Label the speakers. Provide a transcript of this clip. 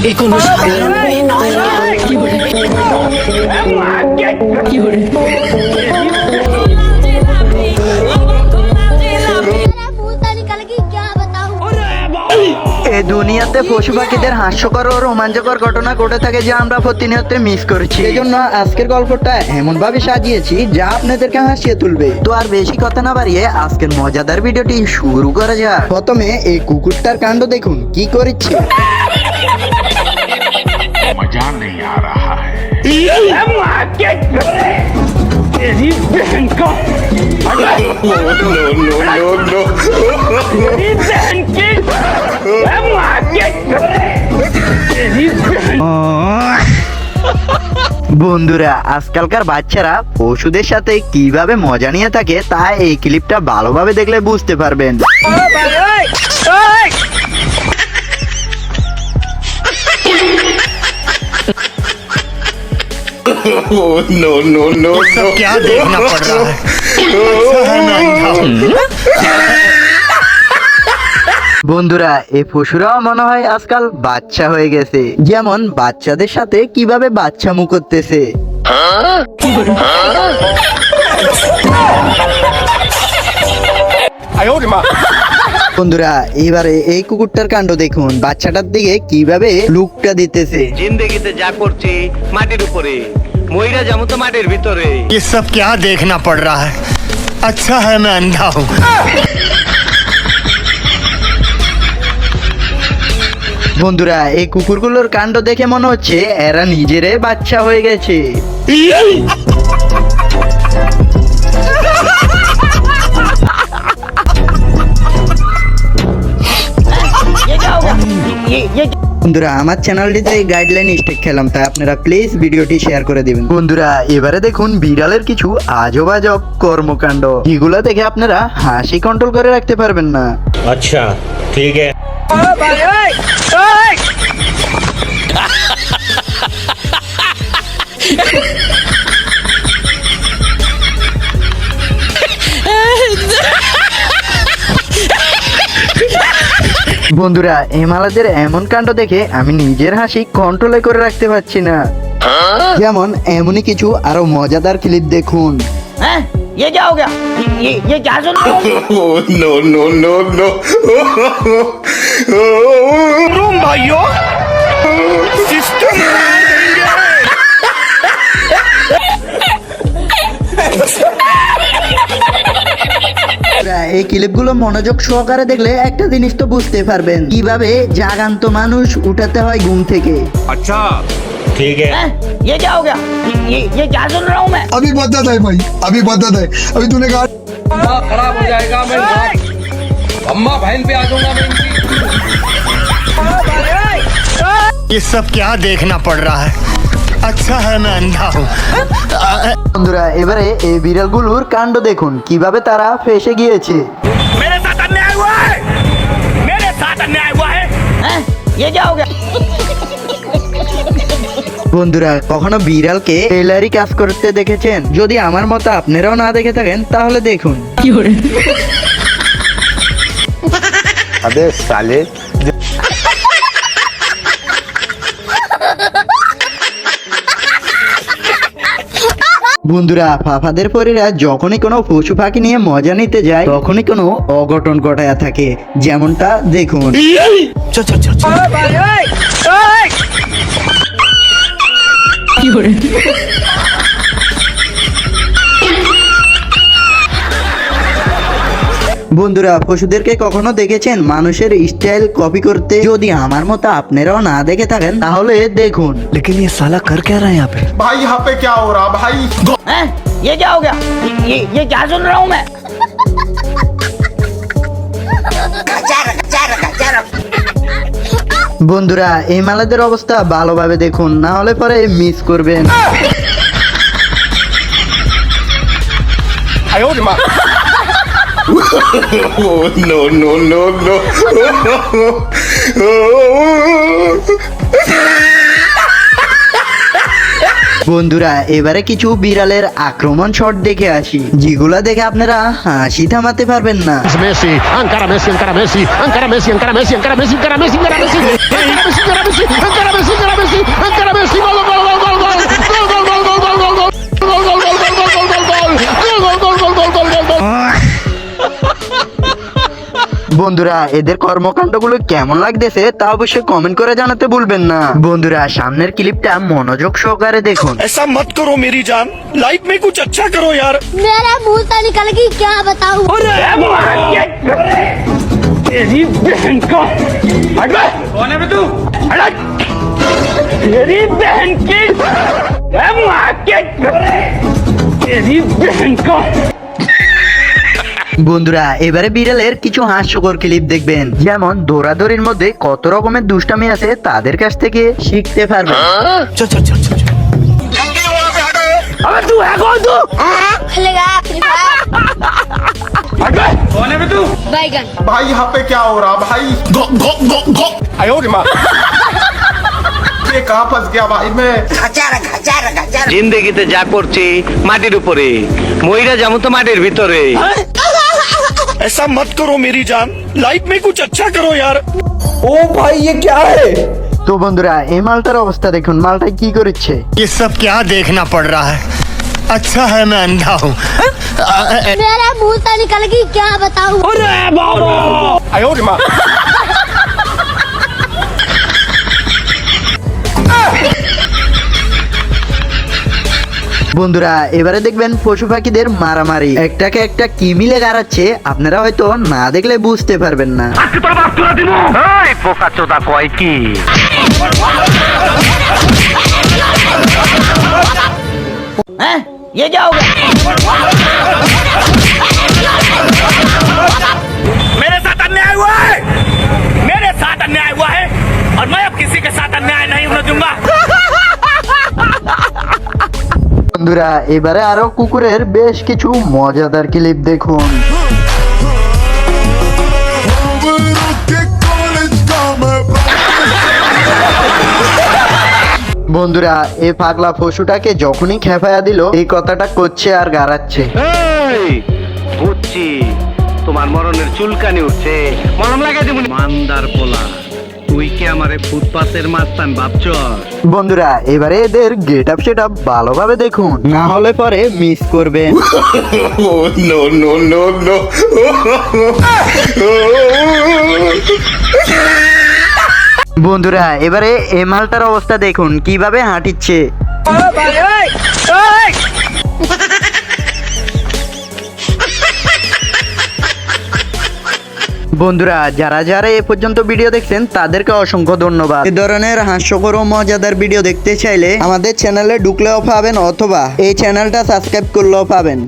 Speaker 1: এ কোনো সাধারণ মেয়ে নয় কি বলে? কি বলে?
Speaker 2: এ দুনিয়াতে পশু পাখিদের হাস্যকর ও রোমাঞ্চকর ঘটনা ঘটে থাকে যা আমরা প্রতিনিয়ত মিস করছি এই জন্য আজকের গল্পটা এমন ভাবে সাজিয়েছি যা আপনাদেরকে হাসিয়ে তুলবে তো আর বেশি কথা না বাড়িয়ে আজকের মজাদার ভিডিওটি শুরু করা যাক প্রথমে এই কুকুরটার কাণ্ড দেখুন কি করেছে
Speaker 3: मजा नहीं आ रहा है
Speaker 2: বন্ধুরা আজকালকার বাচ্চারা পশুদের সাথে কিভাবে মজা নিয়ে থাকে তা এই ক্লিপটা ভালোভাবে দেখলে বুঝতে পারবেন
Speaker 3: नो नो नो नो
Speaker 4: क्या देखना पड़ रहा है अच्छा है मैं अंधा हूँ।
Speaker 2: বন্ধুরা এই পশুরাও মনে হয় আজকাল বাচ্চা হয়ে গেছে যেমন বাচ্চাদের সাথে কিভাবে বাচ্চামু করতেছে বন্ধুরা এবারে এই কুকুরটার কাণ্ড দেখুন বাচ্চাটার দিকে কিভাবে লুকটা দিতেছে
Speaker 5: জিন্দেগিতে যা করছি মাটির উপরে ময়রা যেমন তো মাটির ভিতরে
Speaker 4: ये सब क्या देखना पड़ रहा है अच्छा है मैं अंधा हूँ
Speaker 2: বন্ধুরা এই কুকুরগুলোর কাণ্ড দেখে মনে হচ্ছে এরা নিজেরে বাচ্চা হয়ে গেছে। বন্ধুরা আমার চ্যানেলটিতে গাইডলাইন স্টেক খেলাম তাই আপনারা প্লিজ ভিডিওটি শেয়ার করে দিবেন। বন্ধুরা এবারে দেখুন বিড়ালের কিছু আজব আজব কর্মকাণ্ড। এগুলো দেখে আপনারা হাসি কন্ট্রোল করে রাখতে পারবেন না।
Speaker 6: আচ্ছা ঠিক আছে।
Speaker 2: বন্ধুরা এমালাদের এমন কাণ্ড দেখে আমি নিজের হাসি কন্ট্রোলে করে রাখতে পারছি না যেমন এমনই কিছু আরো মজাদার ক্লিপ দেখুন
Speaker 3: नो नो नो नो
Speaker 2: বন্ধুরা, এই ক্লিপগুলো মনোযোগ সহকারে দেখলে একটা জিনিস তো বুঝতে পারবেন কিভাবে জাগান্ত মানুষ উঠাতে হয় ঘুম থেকে
Speaker 6: ठीक है
Speaker 7: अभी बदत है भाई अभी बदत है अभी तूने कहा
Speaker 8: खराब हो जाएगा मैं अम्मा बहन पे आ जाऊंगा मैं इनकी
Speaker 4: ये सब क्या देखना पड़ रहा है अच्छा है मैं अंधा हूँ
Speaker 2: বন্ধুরা এবারে এই বিড়ালগুলোর কাণ্ড দেখুন কিভাবে তারা ফেসে গিয়েছে
Speaker 5: मेरे साथ अन्याय हुआ है मेरे साथ अन्याय हुआ है ये क्या हो गया
Speaker 2: বন্ধুরা কখনো বিড়ালকে টেলারি কাজ করতে দেখেছেন যদি আমার মতো আপনারাও না দেখে থাকেন তাহলে দেখুন
Speaker 1: কি বলে
Speaker 2: বন্ধুরা ফাফাদের পরীরা যখনই কোনো পশু পাখি নিয়ে মজা নিতে যায় তখনই কোনো অঘটন ঘটায় থাকে। যেমনটা দেখুন।
Speaker 1: কি
Speaker 2: বন্ধুরা পশুদেরকে কখনো দেখেছেন মানুষের স্টাইল কপি করতে যদি আমার মতো আপনারাও না দেখে থাকেন তাহলে দেখুন
Speaker 4: लेकिन ये साला कर क्या रहा है यहाँ पे
Speaker 7: भाई यहाँ पे क्या हो रहा भाई
Speaker 5: ये क्या हो गया ये ये क्या सुन रहा हूँ मैं
Speaker 2: বন্ধুরা এই মালাদের অবস্থা ভালোভাবে দেখুন না হলে পরে মিস করবেন
Speaker 3: oh, no, no, no, no.
Speaker 2: বন্ধুরা এবারে কিছু বিড়ালের আক্রমণ শট দেখে আসি যেগুলা দেখে আপনারা হাসি থামাতে পারবেন না
Speaker 6: মেসি
Speaker 2: বন্ধুরা এদের কর্মকাণ্ডগুলো কেমন লাগতেছে তা অবশ্যই কমেন্ট করে জানাতে ভুলবেন না বন্ধুরা সামনের ক্লিপটা মনোযোগ সহকারে দেখুন
Speaker 5: ऐसा मत करो मेरी जान लाइफ में कुछ अच्छा करो यार
Speaker 9: मेरा मुंह से निकल गई क्या बताऊं
Speaker 5: तेरी बहन का हट बे।
Speaker 8: कौन है बे तू
Speaker 5: हट हट। तेरी बहन की मैं मार के तेरी बहन का
Speaker 2: বন্ধুরা এবারে বিড়ালের কিছু হাস্যকর ক্লিপ দেখবেন। যেমন দৌড়াদৌড়ির মধ্যে কত রকমের দুষ্টামি আছে তাদের কাছ থেকে শিখতে
Speaker 4: পারবে
Speaker 10: জিন্দগিতে যা করছি মাটির উপরে মহিলা যেমন তো। মাটির ভিতরে
Speaker 5: ऐसा मत करो मेरी जान लाइफ में कुछ अच्छा करो यार
Speaker 8: ओ भाई ये क्या है
Speaker 2: তো বন্ধুরা এই মালটার অবস্থা দেখুন মালটা কি করছে
Speaker 4: ये सब क्या देखना पड़ रहा है अच्छा है मैं अंधा हूँ
Speaker 9: मेरा मुंह से निकल गई क्या बताऊं
Speaker 4: आयो रे
Speaker 2: বন্ধুরা এবারে দেখবেন পশু পাখিদের মারামারি একটাকে একটা কি মিলে গাড়াচ্ছে আপনারা হয়তো না দেখলে বুঝতে পারবেন না
Speaker 10: পোকা চোদা কয় কি
Speaker 5: मेरे साथ अन्याय हुआ है मेरे साथ अन्याय हुआ है और मैं अब किसी के साथ अन्याय नहीं होने दूंगा
Speaker 2: বন্ধুরা, এবারে আরও কুকুরের বেশ কিছু মজাদার ক্লিপ দেখুন। বন্ধুরা এই পাগলা পশুটাকে যখনই খেপায়া দিল, এই কথাটা করছে আর গাড়াচ্ছে।
Speaker 10: তোমার মরণের চুলকানি উঠছে। মরণ লাগাই দেবো মান্দার পোলা। তুই কি আমারে ফুটপাতের ভাবছ?
Speaker 2: বন্ধুরা এবারে এদের গেট আপ সেট আপ ভালোভাবে দেখুন। না হলে পরে মিস
Speaker 4: করবে।
Speaker 2: বন্ধুরা এবারে এ মালটার অবস্থা দেখুন কীভাবে হাঁটিচ্ছে। বন্ধুরা, যারা যারা এ পর্যন্ত ভিডিও দেখছেন, তাদেরকে অসংখ্য ধন্যবাদ। এ ধরনের হাস্যকর ও মজাদার ভিডিও দেখতে চাইলে আমাদের চ্যানেলে ঢুকলেও পাবেন অথবা এই চ্যানেলটা সাবস্ক্রাইব করলেও পাবেন।